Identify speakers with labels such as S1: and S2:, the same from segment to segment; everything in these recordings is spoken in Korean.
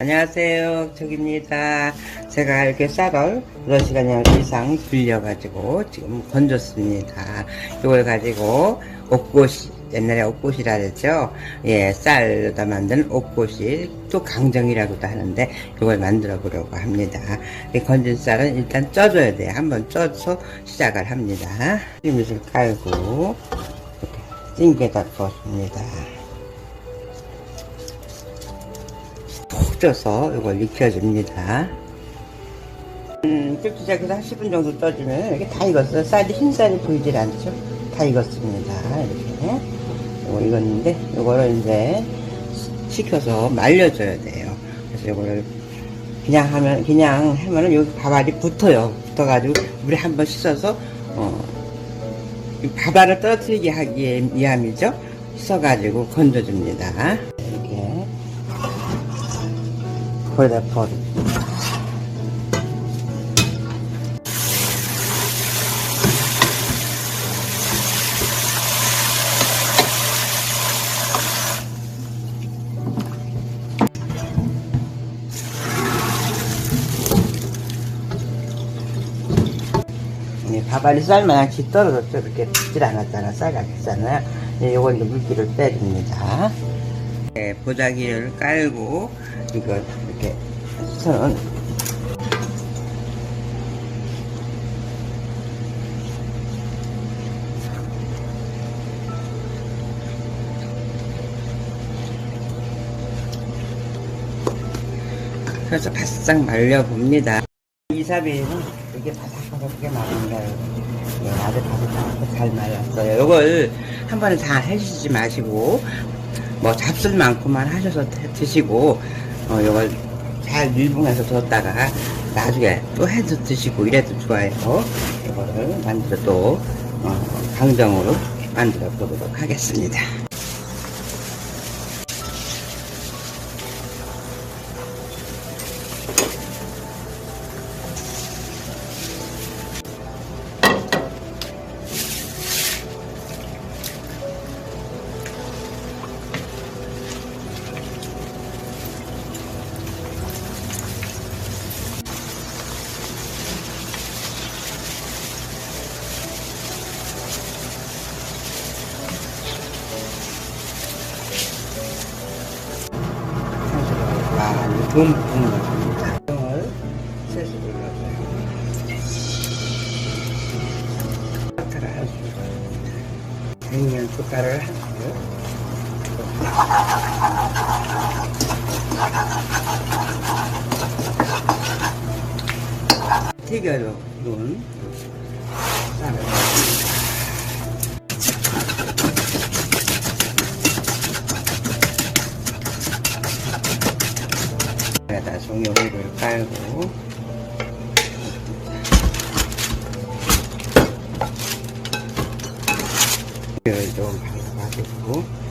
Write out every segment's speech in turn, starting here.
S1: 안녕하세요. 저기입니다. 제가 이렇게 쌀을 6시간 이상 불려가지고 지금 건졌습니다. 이걸 가지고 옷꽃이, 옛날에 옷꽃이라 그랬죠? 예, 쌀로다 만든 옷꽃이 또 강정이라고도 하는데 이걸 만들어 보려고 합니다. 이 건진 쌀은 일단 쪄줘야 돼요. 한번 쪄서 시작을 합니다. 찜mit을 깔고 이렇게 찜게다 부었습니다. 푹 쪄서 이걸 익혀줍니다. 음, 시작해서 한 10분 정도 떠주면 이게 다 익었어요. 쌀이 흰 쌀이 보이질 않죠? 다 익었습니다. 이렇게. 이거 익었는데, 이거를 이제 식혀서 말려줘야 돼요. 그래서 이거를 그냥 하면, 그냥 하면은 여기 밥알이 붙어요. 붙어가지고 물에 한번 씻어서, 어, 이 밥알을 떨어뜨리게 하기 위함이죠. 씻어가지고 건져줍니다. 이렇게. 거기다 버리. 이 밥알이 쌀만치 떨어졌죠. 이렇게 붙질 않았잖아. 쌀같잖아요. 네, 요건 이제 물기를 빼줍니다. 네, 보자기를 깔고, 이거 이렇게 손 그래서 바싹 말려봅니다. 이사비는 이게 바삭바삭하게 거예요. 예, 아주 바삭바삭하게 잘 말랐어요. 이걸 한 번에 다 해주시지 마시고, 뭐 잡술 많고만 하셔서 드- 드시고, 어, 이걸 잘 밀봉해서 뒀다가 나중에 또 해서 드시고 이래도 좋아요. 이거를 만들어 또, 어, 강정으로 만들어 보도록 하겠습니다. 많이 듬뿍 넣어줍니다. 을 세수를 넣어줘요. 버터를 한 술. 백년 숟가락을 한 술. 튀겨놓은 쌀을 여기다 종이오리를 깔고. 이걸 좀 발라가지고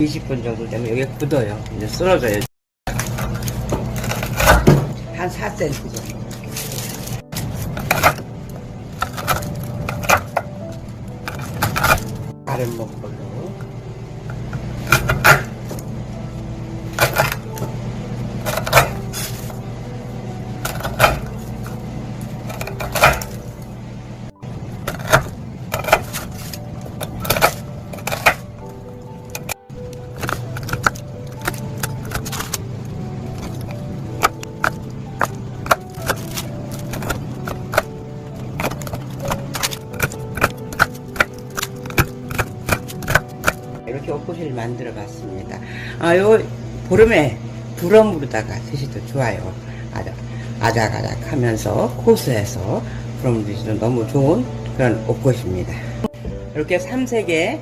S1: 이십 분 정도 되면 여기 굳어요. 이제 쓸어줘요. 한 4cm 정도. 다른 먹걸로. 옷구시를 만들어 봤습니다. 아, 요, 보름에 부럼으로다가 드셔도 좋아요. 아작, 아작아작 하면서 고소해서 부럼으로 드시도 너무 좋은 그런 옷꽃입니다. 이렇게 삼색의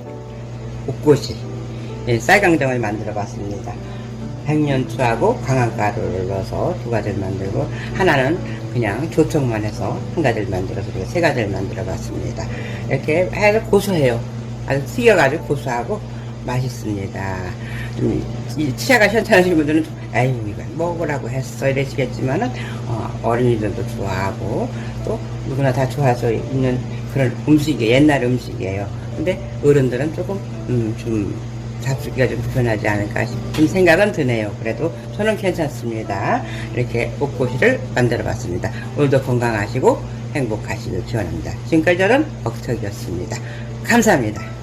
S1: 옷꽃이 예, 쌀강정을 만들어 봤습니다. 백년추하고 강황가루를 넣어서 두 가지를 만들고 하나는 그냥 조청만 해서 한 가지를 만들어서 세 가지를 만들어 봤습니다. 이렇게 해서 고소해요. 아주 튀겨가지고 고소하고 맛있습니다. 좀, 이 치아가 현찮으신 분들은 좀, 에이, 이거 먹으라고 했어. 이러시겠지만은, 어, 린이들도 좋아하고, 또 누구나 다 좋아서 있는 그런 음식이에요. 옛날 음식이에요. 근데 어른들은 조금, 음, 좀, 잡수기가 좀 불편하지 않을까 싶은 생각은 드네요. 그래도 저는 괜찮습니다. 이렇게 옷고시를 만들어 봤습니다. 오늘도 건강하시고 행복하시길 기원합니다. 지금까지 저는 벅척이었습니다. 감사합니다.